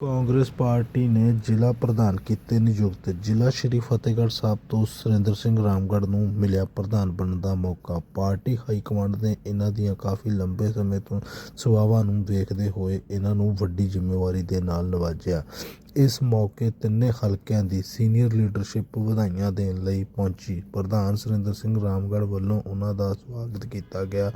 Congress party ਨੇ ਜ਼ਿਲ੍ਹਾ ਪ੍ਰਧਾਨ ਕੀਤੇ ਨਿਯੁਕਤ, ਜ਼ਿਲ੍ਹਾ ਸ਼੍ਰੀ ਫਤਿਹਗੜ੍ਹ ਸਾਹਿਬ ਤੋਂ ਸੁਰਿੰਦਰ ਸਿੰਘ ਰਾਮਗੜ੍ਹ ਨੂੰ ਮਿਲਿਆ ਪ੍ਰਧਾਨ ਬਣਨ ਦਾ ਮੌਕਾ। ਪਾਰਟੀ ਹਾਈਕਮਾਂਡ ਨੇ ਇਹਨਾਂ ਦੀਆਂ ਕਾਫੀ ਲੰਬੇ ਸਮੇਂ ਤੋਂ ਸੇਵਾਵਾਂ ਨੂੰ ਵੇਖਦੇ ਹੋਏ ਇਹਨਾਂ ਨੂੰ ਵੱਡੀ ਜ਼ਿੰਮੇਵਾਰੀ ਦੇ ਨਾਲ ਨਵਾਜਿਆ। ਇਸ ਮੌਕੇ ਤਿੰਨੇ ਹਲਕਿਆਂ ਦੀ ਸੀਨੀਅਰ ਲੀਡਰਸ਼ਿਪ ਵਧਾਈਆਂ ਦੇਣ ਲਈ ਪਹੁੰਚੀ। ਪ੍ਰਧਾਨ ਸੁਰਿੰਦਰ ਸਿੰਘ ਰਾਮਗੜ੍ਹ ਵੱਲੋਂ ਉਹਨਾਂ ਦਾ ਸਵਾਗਤ ਕੀਤਾ ਗਿਆ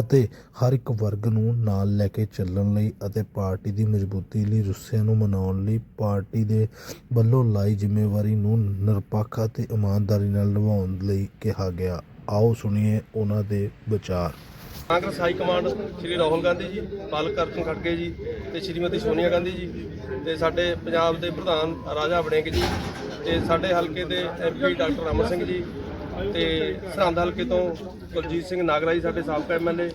ਅਤੇ ਹਰ ਇੱਕ ਵਰਗ ਨੂੰ ਨਾਲ ਲੈ ਕੇ ਚੱਲਣ ਲਈ ਅਤੇ ਪਾਰਟੀ ਦੀ ਮਜ਼ਬੂਤੀ ਲਈ, ਰੁੱਸਿਆਂ ਨੂੰ ਮਨਾਉਣ ਲਈ ਪਾਰਟੀ ਦੇ ਵੱਲੋਂ ਲਾਈ ਜ਼ਿੰਮੇਵਾਰੀ ਨੂੰ ਨਿਰਪੱਖ ਅਤੇ ਇਮਾਨਦਾਰੀ ਨਾਲ ਨਿਭਾਉਣ ਲਈ ਕਿਹਾ ਗਿਆ। ਆਓ ਸੁਣੀਏ ਉਹਨਾਂ ਦੇ ਵਿਚਾਰ। ਕਾਂਗਰਸ ਹਾਈ ਕਮਾਂਡ ਸ਼੍ਰੀ ਰਾਹੁਲ ਗਾਂਧੀ ਜੀ, ਪਾਲਕ ਅਰਜਨ ਖੜਕੇ ਜੀ ਤੇ ਸ਼੍ਰੀਮਤੀ ਸੋਨੀਆ ਗਾਂਧੀ ਜੀ ਤੇ ਸਾਡੇ ਪੰਜਾਬ ਦੇ ਪ੍ਰਧਾਨ ਰਾਜਾ ਵੜਿੰਗ ਜੀ ਤੇ ਸਾਡੇ ਹਲਕੇ ਦੇ ਐਮਪੀ ਡਾਕਟਰ ਅਮਰ ਸਿੰਘ ਜੀ ਤੇ ਸਰਹੰਦ ਹਲਕੇ ਤੋਂ ਕੁਲਜੀਤ ਸਿੰਘ ਨਾਗਰਾ ਜੀ, ਸਾਡੇ ਸਾਬਕਾ ਐਮਐਲਏ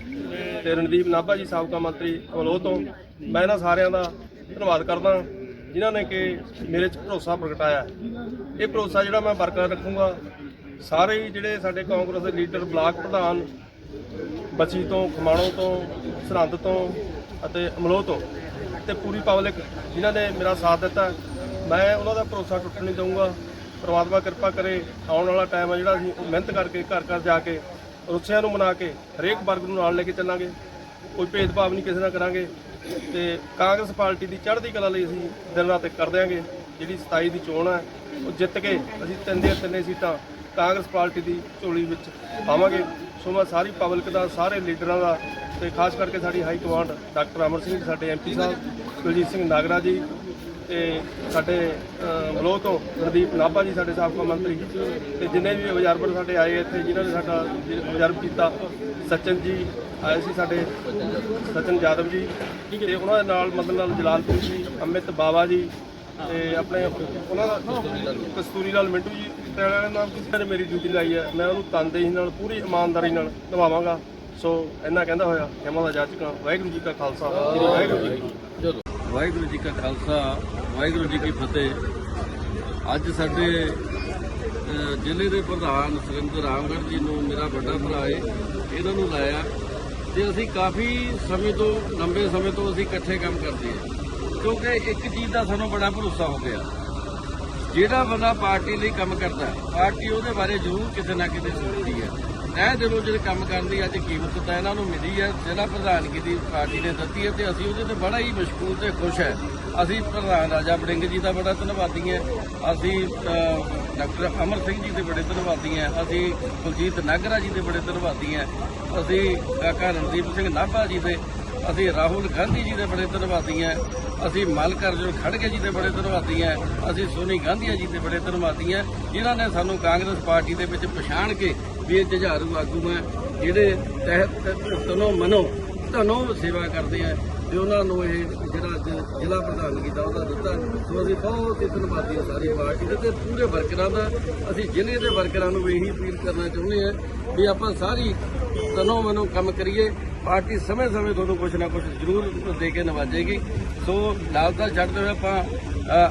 ਤੇ ਰਣਦੀਪ ਨਾਭਾ ਜੀ, ਸਾਬਕਾ ਮੰਤਰੀ ਅਮਲੋਹ ਤੋਂ। ਮੈਂ ਇਹਨਾਂ ਸਾਰਿਆਂ ਦਾ ਧੰਨਵਾਦ ਕਰਦਾ ਜਿਨ੍ਹਾਂ ਨੇ ਕਿ ਮੇਰੇ 'ਚ ਭਰੋਸਾ ਪ੍ਰਗਟਾਇਆ ਇਹ ਭਰੋਸਾ ਜਿਹੜਾ ਮੈਂ ਬਰਕਰਾਰ ਰੱਖੂੰਗਾ, ਸਾਰੇ ਹੀ ਜਿਹੜੇ ਸਾਡੇ ਕਾਂਗਰਸ ਦੇ ਲੀਡਰ, ਬਲਾਕ ਪ੍ਰਧਾਨ ਬਚੀ ਤੋਂ, ਖਮਾਣੋ ਤੋਂ, ਸਰਹੰਦ ਤੋਂ ਅਤੇ ਅਮਲੋਹ ਤੋਂ ਤੇ ਪੂਰੀ ਪਬਲਿਕ ਜਿਨ੍ਹਾਂ ਨੇ ਮੇਰਾ ਸਾਥ ਦਿੱਤਾ। ਮੈਂ ਉਹਨਾਂ ਦਾ ਭਰੋਸਾ ਟੁੱਟਣ ਨਹੀਂ ਦਊਂਗਾ। ਪ੍ਰਮਾਤਮਾ ਕਿਰਪਾ ਕਰੇ, ਆਉਣ ਵਾਲਾ ਟਾਈਮ ਹੈ ਜਿਹੜਾ ਅਸੀਂ ਉਹ ਮਿਹਨਤ ਕਰਕੇ ਘਰ ਘਰ ਜਾ ਕੇ, ਰੁੱਸਿਆਂ ਨੂੰ ਮਨਾ ਕੇ ਹਰੇਕ ਵਰਗ ਨੂੰ ਨਾਲ ਲੈ ਕੇ ਚੱਲਾਂਗੇ। ਕੋਈ ਭੇਦਭਾਵ ਨਹੀਂ ਕਿਸੇ ਨਾਲ ਕਰਾਂਗੇ। ਤੇ ਕਾਂਗਰਸ ਪਾਰਟੀ ਦੀ ਚੜ੍ਹਦੀ ਕਲਾ ਲਈ ਅਸੀਂ ਦਿਨ ਰਾਤ ਇੱਕ ਕਰ ਦਿਆਂਗੇ। ਜਿਹੜੀ 27 ਦੀ ਚੋਣ ਹੈ ਉਹ ਜਿੱਤ ਕੇ ਅਸੀਂ ਤਿੰਨ ਦੀਆਂ ਤਿੰਨੇ ਸੀਟਾਂ ਕਾਂਗਰਸ ਪਾਰਟੀ ਦੀ ਝੋਲੀ ਵਿੱਚ ਪਾਵਾਂਗੇ। ਸੋ ਮੈਂ ਸਾਰੀ ਪਬਲਿਕ ਦਾ ਸਾਰੇ ਲੀਡਰਾਂ ਦਾ ਤੇ ਖਾਸ ਕਰਕੇ ਸਾਡੀ high command doctor Amar Singh ji ਸਾਡੇ ਐਮਪੀ ਸਾਹਿਬ ਕੁਲਜੀਤ ਸਿੰਘ ਨਾਗਰਾ ਜੀ ਤੇ ਸਾਡੇ ਅ, ਤੋਂ ਰਣਦੀਪ ਨਾਭਾ ਜੀ ਸਾਡੇ ਸਾਬਕਾ ਮੰਤਰੀ। ਤੇ ਜਿੰਨੇ ਵੀ ਵਜ਼ਾਰਪੁਰ ਸਾਡੇ ਆਏ ਇੱਥੇ ਜਿਨ੍ਹਾਂ ਨੇ ਸਾਡਾ ਵਜ਼ਾਰਪ ਕੀਤਾ ਸਚਨ ਜੀ ਆਏ ਸੀ ਸਾਡੇ ਸਚਨ ਯਾਦਵ ਜੀ। ਤੇ ਉਹਨਾਂ ਦੇ ਨਾਲ ਮਦਨ ਲਾਲ ਜਲਾਲਪੁਰ ਜੀ ਅਮਿਤ ਬਾਵਾ ਜੀ ਤੇ ਆਪਣੇ ਉਹਨਾਂ ਦਾ ਕਸਤੂਰੀ ਲਾਲ ਮਿੰਟੂ ਜੀ ਵਾਲਿਆਂ ਦਾ ਨਾਮ ਕਿਸੇ ਨੇ ਮੇਰੀ ਡਿਊਟੀ ਲਾਈ ਹੈ ਮੈਂ ਉਹਨੂੰ ਤਨਦੇਹੀ ਨਾਲ, ਪੂਰੀ ਇਮਾਨਦਾਰੀ ਨਾਲ ਨਿਭਾਵਾਂਗਾ। ਸੋ ਇੰਨਾ ਕਹਿੰਦਾ ਹੋਇਆ ਖਿਮਾ ਦਾ ਜਾਚਕਾਂ ਵਾਹਿਗੁਰੂ ਜੀ ਕਾ ਖਾਲਸਾ। ਵਾਹਿਗੁਰੂ ਜੀ ਕੀ ਵਾਹਿਗੁਰੂ ਜੀ ਕਾ ਖਾਲਸਾ, ਵਾਹਿਗੁਰੂ ਜੀ ਕੀ ਫਤਿਹ। ਅੱਜ ਸਾਡੇ ਜ਼ਿਲ੍ਹੇ ਦੇ ਪ੍ਰਧਾਨ ਸੁਰਿੰਦਰ ਰਾਮਗੜ੍ਹ ਜੀ ਨੂੰ ਮੇਰਾ ਵੱਡਾ ਭਰਾ ਏ, ਇਹਨਾਂ ਨੂੰ ਲਾਇਆ। ਤੇ ਅਸੀਂ ਕਾਫੀ ਸਮੇਂ ਤੋਂ, ਲੰਬੇ ਸਮੇਂ ਤੋਂ ਅਸੀਂ ਇਕੱਠੇ ਕੰਮ ਕਰਦੇ ਹਾਂ ਕਿਉਂਕਿ ਇੱਕ ਚੀਜ਼ ਦਾ ਸਾਨੂੰ ਬੜਾ ਭਰੋਸਾ ਹੋ ਗਿਆ। ਜਿਹੜਾ ਬੰਦਾ ਪਾਰਟੀ ਲਈ ਕੰਮ ਕਰਦਾ ਪਾਰਟੀ ਉਹਦੇ ਬਾਰੇ ਜ਼ਰੂਰ ਕਿਤੇ ਨਾ ਕਿਤੇ ਸੋਚਦੀ ਹੈ। ਇਹ ਜਦੋਂ ਜਿਹੜੇ ਕੰਮ ਕਰਨ ਦੀ ਅੱਜ ਕੀਮਤ ਤਾਂ ਇਹਨਾਂ ਨੂੰ ਮਿਲੀ ਹੈ ਜਿਹੜਾ ਪ੍ਰਧਾਨਗੀ ਦੀ ਪਾਰਟੀ ਨੇ ਦਿੱਤੀ ਹੈ ਤੇ ਅਸੀਂ ਉਹਦੇ ਤੇ ਬੜਾ ਹੀ ਮਸ਼ਕੂਰ ਤੇ ਖੁਸ਼ ਹੈ। ਅਸੀਂ ਪ੍ਰਧਾਨ ਰਾਜਾ ਵੜਿੰਗ ਜੀ ਦਾ ਬੜਾ ਧੰਨਵਾਦੀ ਹਾਂ। ਅਸੀਂ ਡਾਕਟਰ ਅਮਰ ਸਿੰਘ ਜੀ ਦੇ ਬੜੇ ਧੰਨਵਾਦੀ ਹਾਂ। ਅਸੀਂ ਕੁਲਜੀਤ ਨਾਗਰਾ ਜੀ ਦੇ ਬੜੇ ਧੰਨਵਾਦੀ ਹਾਂ। ਅਸੀਂ ਕਾਕਾ ਰਣਦੀਪ ਸਿੰਘ ਨਾਭਾ ਜੀ ਦੇ ਅਸੀਂ ਰਾਹੁਲ ਗਾਂਧੀ ਜੀ ਦੇ ਬੜੇ ਧੰਨਵਾਦੀ ਹਾਂ। ਅਸੀਂ ਮਲਕ ਅਰਜੁਨ ਖੜਗੇ ਜੀ ਦੇ ਬੜੇ ਧੰਨਵਾਦੀ ਹਾਂ। ਅਸੀਂ ਸੋਨੀ ਗਾਂਧੀਆ ਜੀ ਦੇ ਬੜੇ ਧੰਨਵਾਦੀ ਹਾਂ। ਜਿਨ੍ਹਾਂ ਨੇ ਸਾਨੂੰ ਕਾਂਗਰਸ ਪਾਰਟੀ ਦੇ ਵਿੱਚ ਪਛਾਣ ਕੇ ਵੀ ਇਹ ਜੁਝਾਰੂ ਆਗੂ ਹੈ। ਜਿਹੜੇ ਤਹਿਤ ਤਨੋ ਮਨੋ ਧਨੋ ਸੇਵਾ ਕਰਦੇ ਆ ਤੇ ਉਹਨਾਂ ਨੂੰ ਇਹ ਜਿਹੜਾ ਜ਼ਿਲ੍ਹਾ ਪ੍ਰਧਾਨਗੀ ਦਾ ਉਹਦਾ ਦਿੱਤਾ। ਸੋ ਅਸੀਂ ਬਹੁਤ ਹੀ ਧੰਨਵਾਦੀ ਹਾਂ ਸਾਰੀ ਪਾਰਟੀ ਦੇ ਤੇ ਪੂਰੇ ਵਰਕਰਾਂ ਦਾ। ਅਸੀਂ ਜ਼ਿਲ੍ਹੇ ਦੇ ਵਰਕਰਾਂ ਨੂੰ ਵੀ ਇਹੀ ਅਪੀਲ ਕਰਨਾ ਚਾਹੁੰਦੇ ਹਾਂ ਵੀ ਆਪਾਂ ਸਾਰੀ ਤਨੋ ਮਨੋ ਕੰਮ ਕਰੀਏ। ਪਾਰਟੀ ਸਮੇਂ-ਸਮੇਂ ਤੁਹਾਨੂੰ ਕੁਝ ਨਾ ਕੁਝ ਜ਼ਰੂਰ ਦੇ ਕੇ ਨਵਾਜੇਗੀ। ਸੋ ਲਾਲਤਾ ਛੱਡਦੇ ਹੋਏ ਆਪਾਂ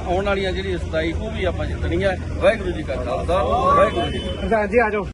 ਆਉਣ ਵਾਲੀਆਂ ਜਿਹੜੀ 27 ਉਹ ਵੀ ਆਪਾਂ ਜਿੱਤਣੀ ਹੈ ਵਾਹਿਗੁਰੂ ਜੀ ਕਾ ਖਾਲਸਾ, ਵਾਹਿਗੁਰੂ ਜੀ ਕੀ ਫਤਿਹ। ਜੀ ਆ ਜਾਓ।